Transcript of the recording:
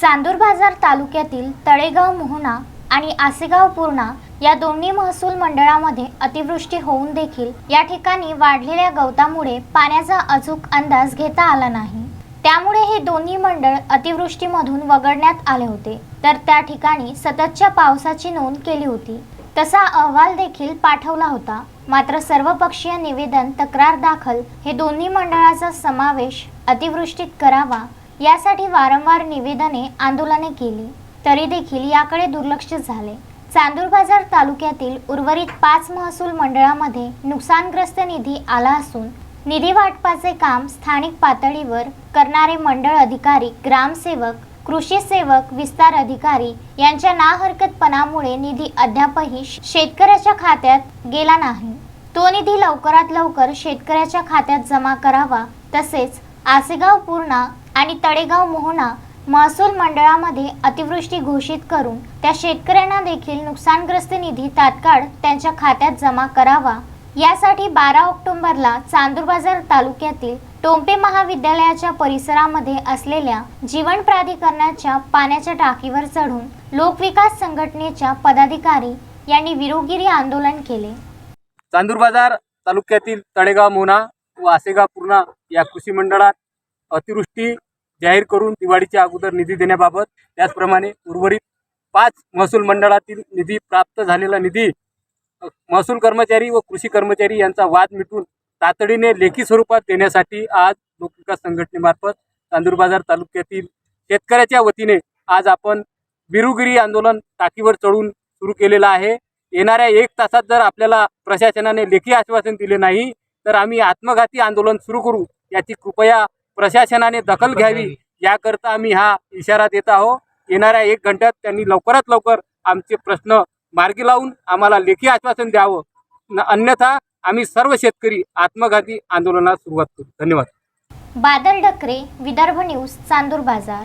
चांदूर बाजार तालुक्यातील तळेगाव मोहना आणि आसेगाव पूर्णा या दोन्ही महसूल मंडळामध्ये अतिवृष्टी होऊन देखील या ठिकाणी वाढलेल्या गवतामुळे पाण्याचा अचूक अंदाज घेता आला नाही. त्यामुळे हे दोन्ही मंडळ अतिवृष्टीमधून वगळण्यात आले होते. तर त्या ठिकाणी सततच्या पावसाची नोंद केली होती. तसा अहवाल देखील पाठवला होता. मात्र सर्वपक्षीय निवेदन तक्रार दाखल हे दोन्ही मंडळाचा समावेश अतिवृष्टीत करावा यासाठी वारंवार निवेदने आंदोलने केली. तरी देखील याकडे दुर्लक्ष झाले. चांदूर बाजार तालुक्यातील उर्वरित पाच महसूल मंडळामध्ये नुकसानग्रस्त निधी आला असून निधी वाटपाचे काम स्थानिक पातळीवर करणारे मंडळ अधिकारी ग्रामसेवक कृषी सेवक विस्तार अधिकारी यांच्या नाहरकतपणामुळे निधी अद्यापही शेतकऱ्याच्या खात्यात गेला नाही. तो निधी लवकरात लवकर शेतकऱ्याच्या खात्यात जमा करावा तसेच आसेगाव पूर्णा आणि तळेगाव मोहना महसूल मंडळामध्ये अतिवृष्टी घोषित करून त्या शेतकऱ्यांना देखील नुकसानग्रस्त निधी तात्काळ त्यांच्या खात्यात जमा करावा. यासाठी बारा ऑक्टोबरला चांदूर बाजार तालुक्यातील टोंपे महाविद्यालयाच्या परिसरामध्ये असलेल्या जीवन प्राधिकरणाच्या पाण्याच्या टाकीवर चढून लोकविकास संघटनेच्या पदाधिकारी यांनी विरोगिरी आंदोलन केले. चांदूरबाजार तालुक्यातील तळेगाव मोना व आसेगाव पूर्णा या कृषी मंडळात अतिवृष्टी जाहीर करून दिवाळीच्या अगोदर निधी देण्याबाबत त्याचप्रमाणे उर्वरित पाच महसूल मंडळातील निधी प्राप्त झालेला निधी महसूल कर्मचारी व कृषी कर्मचारी यांचा वाद मिटून तातडीने लेखी स्वरूपात देण्यासाठी आज लोकविकास संघटनेमार्फत तांदूर बाजार तालुक्यातील शेतकऱ्याच्या वतीने आज आपण बिरुगिरी आंदोलन टाकीवर चढून सुरू केलेलं आहे. येणाऱ्या एक तासात जर आपल्याला प्रशासनाने लेखी आश्वासन दिले नाही तर आम्ही आत्मघाती आंदोलन सुरू करू. याची कृपया प्रशासनाने दखल घ्यावी. याकरता आम्ही हा इशारा देत आहोत. येणाऱ्या एक घंट्यात त्यांनी लवकरात लवकर आमचे प्रश्न मार्गी लावून आम्हाला लेखी आश्वासन द्यावं. अन्यथा आम्ही सर्व शेतकरी आत्मघाती आंदोलनास सुरुवात करू. धन्यवाद. बादल डकरे विदर्भ न्यूज चांदूर बाजार.